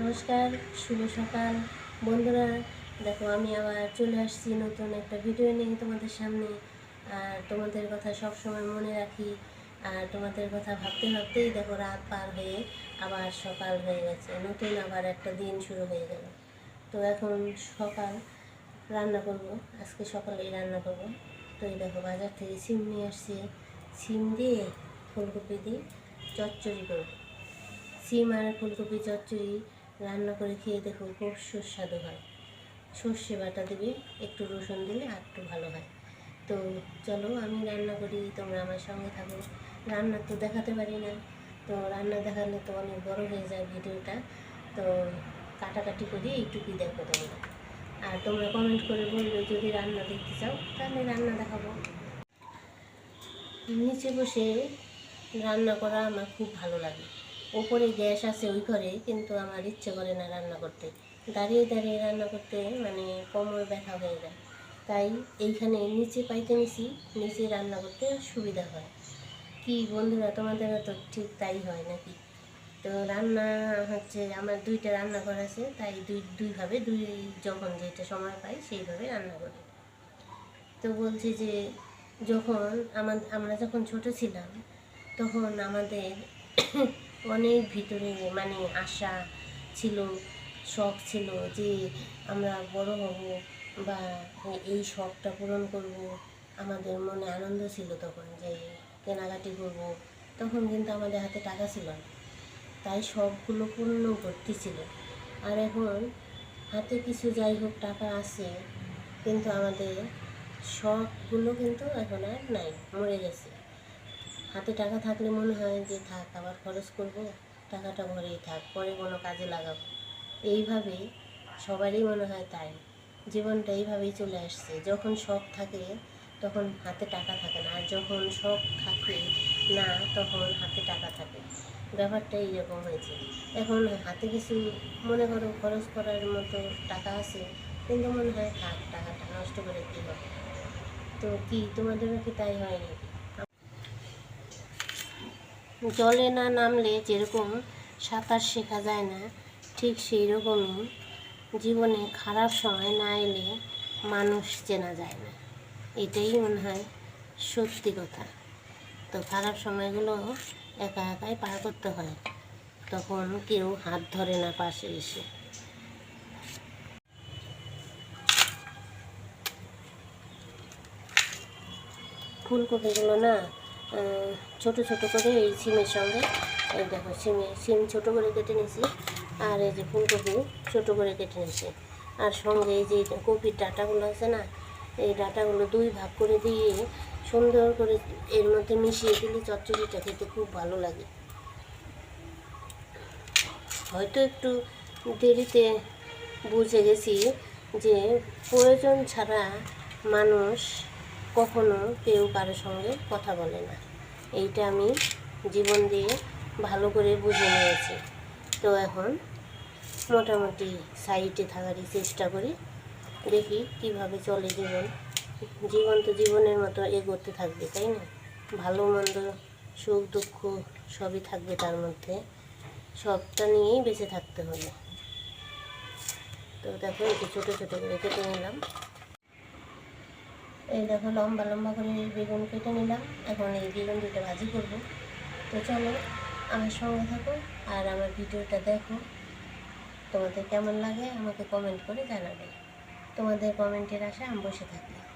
নমস্কার, শুভ সকাল। বন্ধুরা, দেখো, আমি আবার চলে আসছি নতুন একটা ভিডিও নিয়ে তোমাদের সামনে। আর তোমাদের কথা সব সময় মনে রাখি। আর তোমাদের কথা ভাবতে ভাবতেই দেখো, রাত পার হয়ে আবার সকাল হয়ে গেছে। নতুন আবার একটা দিন শুরু হয়ে গেল। তো এখন সকাল রান্না করব। আজকে সকালেই রান্না করব। তো এই দেখো, বাজার থেকে সিম নিয়ে আসছে। সিম দিয়ে ফুলকপি দিয়ে চচ্চড়ি করব। সিম আর ফুলকপি চচ্চড়ি রান্না করে খেয়ে দেখো খুব সুস্বাদু হয়। সর্ষে বাটা দিবে একটু রসুন দিলে একটু ভালো হয়। তো চলো আমি রান্না করি, তোমরা আমার সঙ্গে থাকো। রান্না তো দেখাতে পারি না। তো রান্না দেখালে তো অনেক বড় হয়ে যায় ভিডিওটা। তো কাটাকাটি করি এইটুকুই দেখো তোমরা। আর তোমরা কমেন্ট করে বলবে যদি রান্না দেখতে চাও, তাহলে রান্না দেখাবো। নিচে বসে রান্না করা আমার খুব ভালো লাগে। ওপরে গ্যাস আছে ওই ঘরে, কিন্তু আমার ইচ্ছে করে না রান্না করতে। দাঁড়িয়ে দাঁড়িয়ে রান্না করতে মানে কোমর ব্যথা হয়ে যায়। তাই এইখানে নিচে পাইতে নিছি, নিচে রান্না করতে সুবিধা হয়। কি বন্ধুরা, তোমাদেরও তো ঠিক তাই হয় নাকি? তো রান্না হচ্ছে, আমার দুইটা রান্নাঘর আছে, তাই দুই, দুইভাবে, দুই যখন যেটা সময় পাই সেইভাবে রান্না করি। তো বলছি যে, যখন আমার আমরা যখন ছোট ছিলাম, তখন আমাদের অনেক ভিতরে মানে আশা ছিল, শখ ছিল যে আমরা বড় হব বা এই শখটা পূরণ করব। আমাদের মনে আনন্দ ছিল তখন যে কেনাকাটি করব। তখন কিন্তু আমাদের হাতে টাকা ছিল না। তাই সবগুলো পূর্ণ করতে ছিল। আর এখন হাতে কিছু যাই হোক টাকা আছে, কিন্তু আমাদের শখগুলো কিন্তু এখন আর নাই, মরে গেছে। হাতে টাকা থাকলে মনে হয় যে থাক, আবার খরচ করব, টাকাটা ঘরেই থাক, পরে কোনো কাজে লাগাবো। এইভাবে সবারই মনে হয় তাই। জীবনটা এইভাবেই চলে আসছে। যখন শখ থাকে, তখন হাতে টাকা থাকে না। আর যখন শখ থাকে না, তখন হাতে টাকা থাকে। ব্যাপারটা এইরকম হয়েছে। এখন হাতে কিছু, মনে করো খরচ করার মতো টাকা আছে, কিন্তু মনে হয় থাক, টাকাটা নষ্ট করে কী হবে। তো কি, তোমাদেরও কি তাই হয় নাকি? জলে না নামলে যেরকম সাঁতার শেখা যায় না, ঠিক সেই রকমই জীবনে খারাপ সময় না এলে মানুষ চেনা যায় না। এটাই মনে হয় সত্যি কথা। তো খারাপ সময়গুলো একা একাই পার করতে হয়, তখন কেউ হাত ধরে না পাশে এসে। ফুলকপিগুলো না ছোট ছোট করে এই সিমের সঙ্গে, এই দেখো সিমে, সিম ছোট করে কেটে নিয়েছি, আর এই যে ফুলকপি ছোট করে কেটে নিয়েছি। আর সঙ্গে এই যে কপির ডাঁটাগুলো আছে না, এই ডাঁটাগুলো দুই ভাগ করে দিয়ে সুন্দর করে এর মধ্যে মিশিয়ে দিলে চচ্চড়িটা খেতে খুব ভালো লাগে। হয়তো একটু দেরিতে বুঝে গেছি যে প্রয়োজন ছাড়া মানুষ কখনো কেউ কারোর সঙ্গে কথা বলে না। এইটা আমি জীবন দিয়ে ভালো করে বুঝে নিয়েছি। তো এখন মোটামুটি সাইডে থাকারই চেষ্টা করি। দেখি কীভাবে চলে জীবন। জীবন তো জীবনের মতো এগোতে থাকবে, তাই না? ভালো, মন্দ, সুখ, দুঃখ সবই থাকবে তার মধ্যে। সবটা নিয়েই বেঁচে থাকতে হবে। তো দেখো একটু ছোটো ছোটো করে কেটে নিলাম। এই দেখো, লম্বা লম্বা করে বেগুন কেটে নিলাম। এখন এই বেগুন দুটো ভাজি করব। তো চলো, আমার সঙ্গে থাকো আর আমার ভিডিওটা দেখো। তোমাদের কেমন লাগে আমাকে কমেন্ট করে জানাবে। তোমাদের কমেন্টের আশা আমি বসে থাকি।